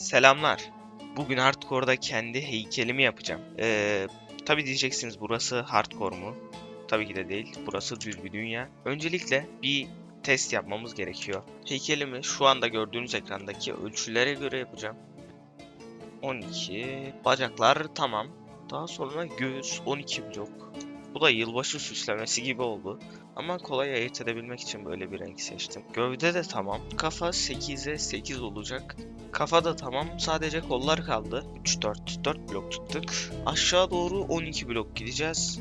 Selamlar. Bugün hardcore'da kendi heykelimi yapacağım. Ee, tabii diyeceksiniz burası hardcore mu? Tabii ki de değil. Burası düz bir dünya. Öncelikle bir test yapmamız gerekiyor. Heykelimi şu anda gördüğünüz ekrandaki ölçülere göre yapacağım. 12. Bacaklar tamam. Daha sonra göğüs 12 blok. Bu da yılbaşı süslemesi gibi oldu. Ama kolay ayırt edebilmek için böyle bir renk seçtim. Gövde de tamam. Kafa 8'e 8 olacak. Kafa da tamam. Sadece kollar kaldı. 3 4 4 blok tuttuk. Aşağı doğru 12 blok gideceğiz.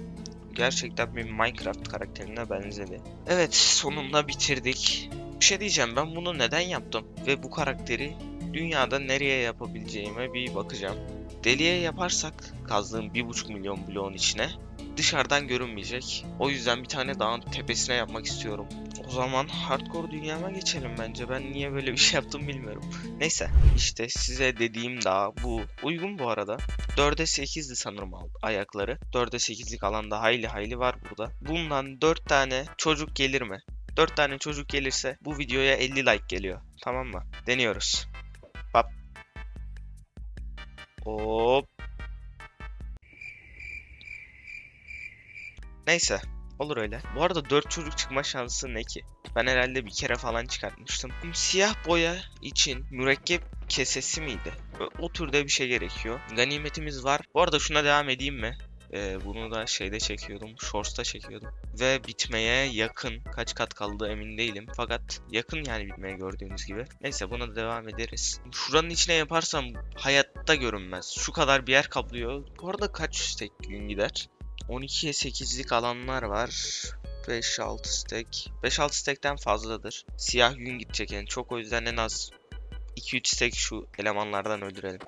Gerçekten bir Minecraft karakterine benzedi. Evet, sonunda bitirdik. Bir şey diyeceğim, ben bunu neden yaptım ve bu karakteri dünyada nereye yapabileceğime bir bakacağım. Deliye yaparsak kazdığım 1.5 milyon bloğun içine dışarıdan görünmeyecek. O yüzden bir tane dağın tepesine yapmak istiyorum. O zaman hardcore dünyama geçelim bence. Ben niye böyle bir şey yaptım bilmiyorum. Neyse işte size dediğim dağ bu. Uygun bu arada. 4'e 8'di sanırım ayakları. 4'e 8'lik alanda hayli hayli var burada. Bundan 4 tane çocuk gelir mi? 4 tane çocuk gelirse bu videoya 50 like geliyor. Tamam mı? Deniyoruz. Hop. Hop. Neyse. Olur öyle. Bu arada 4 çocuk çıkma şansı ne ki? Ben herhalde bir kere falan çıkartmıştım. Siyah boya için mürekkep kesesi miydi? O türde bir şey gerekiyor. Ganimetimiz var. Bu arada şuna devam edeyim mi? Ee, bunu da şeyde çekiyordum. Shorts'ta çekiyordum. Ve bitmeye yakın. Kaç kat kaldı emin değilim. Fakat yakın yani bitmeye gördüğünüz gibi. Neyse buna da devam ederiz. Şuranın içine yaparsam hayatta görünmez. Şu kadar bir yer kaplıyor. Bu arada kaç stack gün gider? 12'ye 8'lik alanlar var. 5-6 stack. 5-6 stack'ten fazladır. Siyah gün gidecek en çok o yüzden en az 2-3 stack şu elemanlardan öldürelim.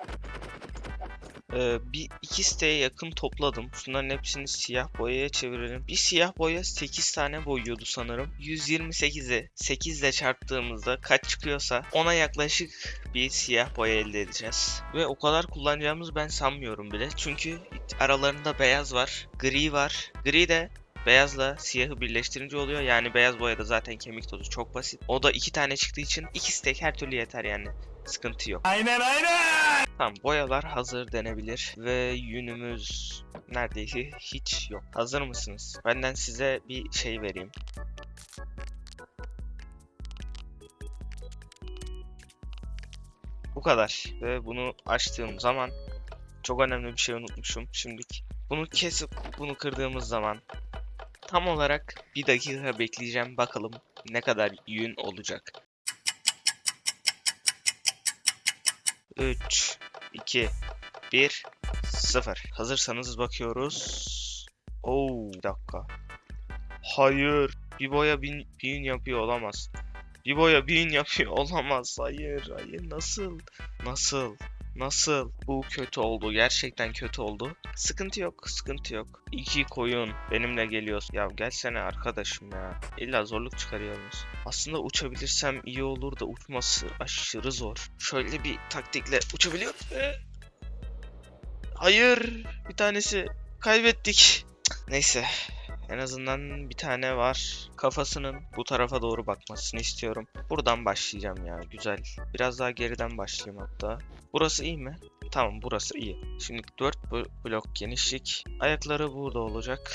Ee, bir iki siteye yakın topladım. Şunların hepsini siyah boyaya çevirelim. Bir siyah boya 8 tane boyuyordu sanırım. 128'e 8 ile çarptığımızda kaç çıkıyorsa ona yaklaşık bir siyah boya elde edeceğiz. Ve o kadar kullanacağımız ben sanmıyorum bile. Çünkü aralarında beyaz var, gri var. Gri de beyazla siyahı birleştirince oluyor. Yani beyaz boyada zaten kemik tozu çok basit. O da iki tane çıktığı için iki stack her türlü yeter yani. Sıkıntı yok. Aynen aynen. Tamam boyalar hazır denebilir ve yünümüz neredeyse hiç yok. Hazır mısınız? Benden size bir şey vereyim. Bu kadar. Ve bunu açtığım zaman çok önemli bir şey unutmuşum şimdilik. Bunu kesip bunu kırdığımız zaman tam olarak bir dakika bekleyeceğim bakalım ne kadar yün olacak. 3 2 1 0 Hazırsanız bakıyoruz. Oo, bir dakika. Hayır. Bir boya bin, bin yapıyor olamaz. Bir boya bin yapıyor olamaz. Hayır, hayır. Nasıl? Nasıl? Nasıl? Bu kötü oldu. Gerçekten kötü oldu. Sıkıntı yok. Sıkıntı yok. İki koyun benimle geliyorsun. Ya gelsene arkadaşım ya. İlla zorluk çıkarıyoruz. Aslında uçabilirsem iyi olur da uçması aşırı zor. Şöyle bir taktikle uçabiliyor. Ee, Hayır. Bir tanesi kaybettik. Neyse. En azından bir tane var. Kafasının bu tarafa doğru bakmasını istiyorum. Buradan başlayacağım ya. Güzel. Biraz daha geriden başlayayım hatta. Burası iyi mi? Tamam burası iyi. Şimdi 4 blok genişlik. Ayakları burada olacak.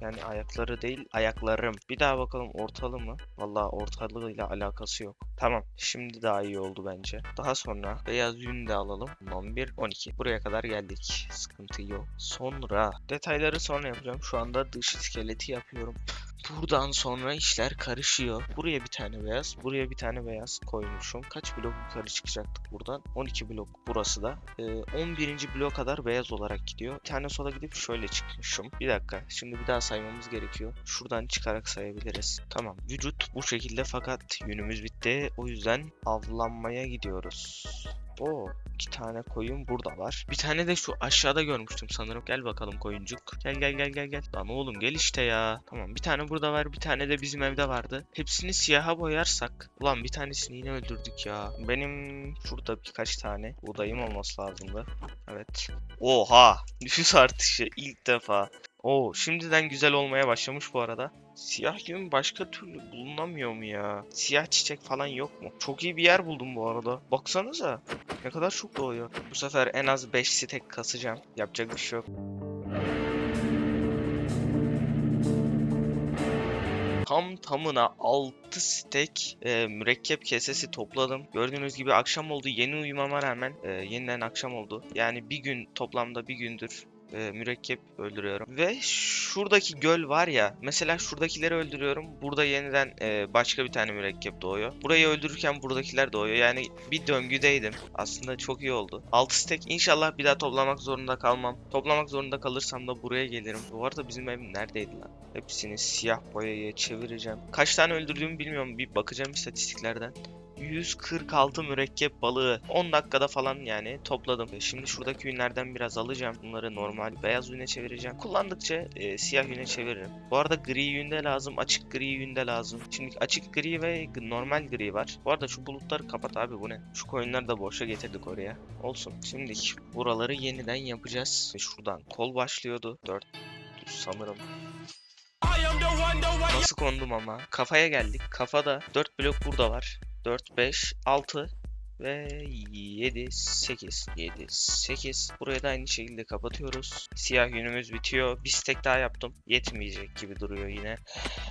Yani ayakları değil ayaklarım. Bir daha bakalım ortalı mı? Vallahi ortalığıyla alakası yok. Tamam şimdi daha iyi oldu bence. Daha sonra beyaz yün de alalım. 11 12. Buraya kadar geldik. Sıkıntı yok. Sonra detayları sonra yapacağım. Şu anda dış iskeleti yapıyorum. Buradan sonra işler karışıyor. Buraya bir tane beyaz, buraya bir tane beyaz koymuşum. Kaç blok yukarı çıkacaktık buradan? 12 blok burası da. Ee, 11. blok kadar beyaz olarak gidiyor. Bir tane sola gidip şöyle çıkmışım. Bir dakika. Şimdi bir daha saymamız gerekiyor. Şuradan çıkarak sayabiliriz. Tamam. Vücut bu şekilde fakat yünümüz bitti. O yüzden avlanmaya gidiyoruz. Oo, iki tane koyun burada var. Bir tane de şu aşağıda görmüştüm sanırım. Gel bakalım koyuncuk. Gel gel gel gel gel. Lan oğlum gel işte ya. Tamam bir tane burada var. Bir tane de bizim evde vardı. Hepsini siyaha boyarsak. Ulan bir tanesini yine öldürdük ya. Benim şurada birkaç tane buğdayım olması lazımdı. Evet. Oha. Nüfus artışı ilk defa. Oo şimdiden güzel olmaya başlamış bu arada. Siyah yün başka türlü bulunamıyor mu ya? Siyah çiçek falan yok mu? Çok iyi bir yer buldum bu arada. Baksanıza. Ne kadar çok doğuyor. Bu sefer en az 5 stek kasacağım. Yapacak bir şey yok. Tam tamına 6 stek e, mürekkep kesesi topladım. Gördüğünüz gibi akşam oldu. Yeni uyumama rağmen e, yeniden akşam oldu. Yani bir gün toplamda bir gündür e, mürekkep öldürüyorum. Ve şuradaki göl var ya. Mesela şuradakileri öldürüyorum. Burada yeniden e, başka bir tane mürekkep doğuyor. Burayı öldürürken buradakiler doğuyor. Yani bir döngüdeydim. Aslında çok iyi oldu. 6 stek inşallah bir daha toplamak zorunda kalmam. Toplamak zorunda kalırsam da buraya gelirim. Bu arada bizim ev neredeydi lan? Hepsini siyah boyaya çevireceğim. Kaç tane öldürdüğümü bilmiyorum. Bir bakacağım istatistiklerden. 146 mürekkep balığı 10 dakikada falan yani topladım. Şimdi şuradaki ürünlerden biraz alacağım. Bunları normal beyaz yüne çevireceğim. Kullandıkça e, siyah yüne çeviririm. Bu arada gri yünde lazım, açık gri yünde lazım. Şimdi açık gri ve normal gri var. Bu arada şu bulutları kapat abi bu ne? Şu koyunları da boşa getirdik oraya. Olsun. Şimdi buraları yeniden yapacağız. Şuradan kol başlıyordu. 4 sanırım. Nasıl kondum ama? Kafaya geldik. Kafada 4 blok burada var. 4, 5, 6 ve 7, 8. 7, 8. Burayı da aynı şekilde kapatıyoruz. Siyah yünümüz bitiyor. Bir stek daha yaptım. Yetmeyecek gibi duruyor yine.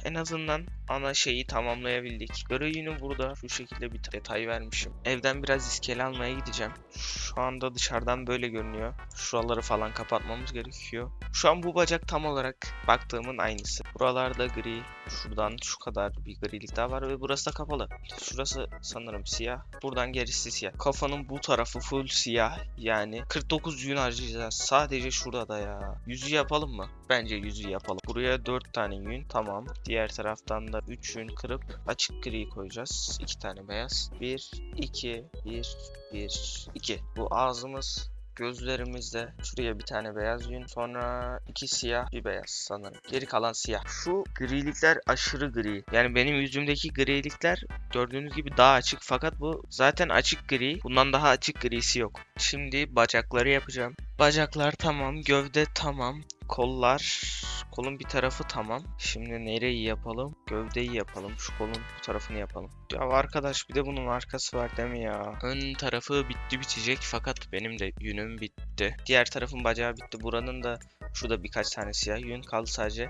En azından ana şeyi tamamlayabildik. Göre yünü burada şu şekilde bir detay vermişim. Evden biraz iskele almaya gideceğim. Şu anda dışarıdan böyle görünüyor. Şuraları falan kapatmamız gerekiyor. Şu an bu bacak tam olarak baktığımın aynısı. Buralarda gri. Şuradan şu kadar bir grilik daha var ve burası da kapalı. Şurası sanırım siyah. Buradan gerisi siyah. Kafanın bu tarafı full siyah. Yani 49 yün harcayacağız. Sadece şurada ya. Yüzü yapalım mı? Bence yüzü yapalım. Buraya 4 tane yün. Tamam. Diğer taraftan da 3 yün kırıp açık gri koyacağız. 2 tane beyaz. 1, 2, 1, 1, 2. Bu ağzımız gözlerimizde şuraya bir tane beyaz yün sonra iki siyah bir beyaz sanırım. Geri kalan siyah. Şu grilikler aşırı gri. Yani benim yüzümdeki grilikler gördüğünüz gibi daha açık fakat bu zaten açık gri. Bundan daha açık grisi yok. Şimdi bacakları yapacağım. Bacaklar tamam, gövde tamam, kollar kolun bir tarafı tamam. Şimdi nereyi yapalım? Gövdeyi yapalım. Şu kolun bu tarafını yapalım. Ya arkadaş bir de bunun arkası var değil mi ya? Ön tarafı bitti bitecek fakat benim de yünüm bitti. Diğer tarafın bacağı bitti. Buranın da şurada birkaç tane siyah yün kaldı sadece.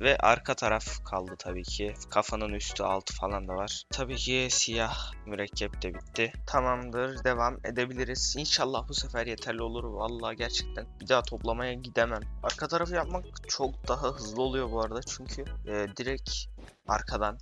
Ve arka taraf kaldı tabii ki. Kafanın üstü altı falan da var. Tabii ki siyah mürekkep de bitti. Tamamdır devam edebiliriz. İnşallah bu sefer yeterli olur. Vallahi gerçekten bir daha toplamaya gidemem. Arka tarafı yapmak çok daha hızlı oluyor bu arada. Çünkü e, direkt arkadan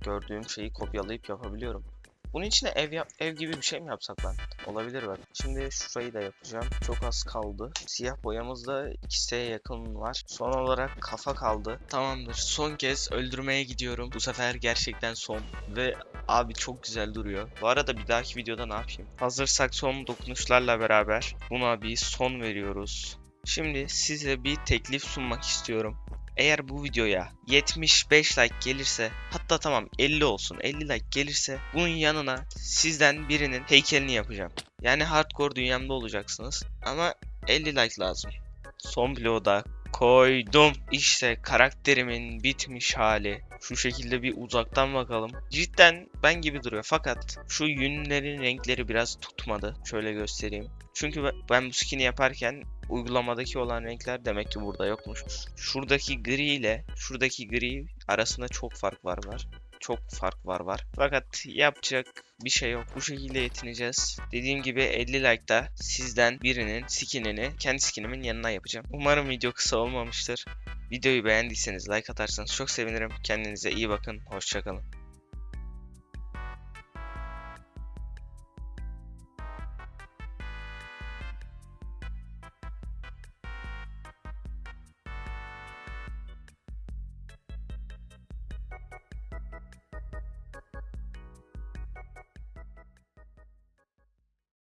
gördüğüm şeyi kopyalayıp yapabiliyorum. Bunun içine ev yap ev gibi bir şey mi yapsak lan? Olabilir bak. Şimdi şurayı da yapacağım. Çok az kaldı. Siyah boyamızda 2S'ye yakın var. Son olarak kafa kaldı. Tamamdır. Son kez öldürmeye gidiyorum. Bu sefer gerçekten son. Ve abi çok güzel duruyor. Bu arada bir dahaki videoda ne yapayım? Hazırsak son dokunuşlarla beraber buna bir son veriyoruz. Şimdi size bir teklif sunmak istiyorum. Eğer bu videoya 75 like gelirse hatta tamam 50 olsun 50 like gelirse bunun yanına sizden birinin heykelini yapacağım. Yani hardcore dünyamda olacaksınız ama 50 like lazım. Son bloğu da koydum. İşte karakterimin bitmiş hali. Şu şekilde bir uzaktan bakalım. Cidden ben gibi duruyor fakat şu yünlerin renkleri biraz tutmadı. Şöyle göstereyim. Çünkü ben bu skin'i yaparken uygulamadaki olan renkler demek ki burada yokmuş. Şuradaki gri ile şuradaki gri arasında çok fark var var. Çok fark var var. Fakat yapacak bir şey yok. Bu şekilde yetineceğiz. Dediğim gibi 50 like'da sizden birinin skinini kendi skinimin yanına yapacağım. Umarım video kısa olmamıştır. Videoyu beğendiyseniz like atarsanız çok sevinirim. Kendinize iyi bakın. Hoşçakalın.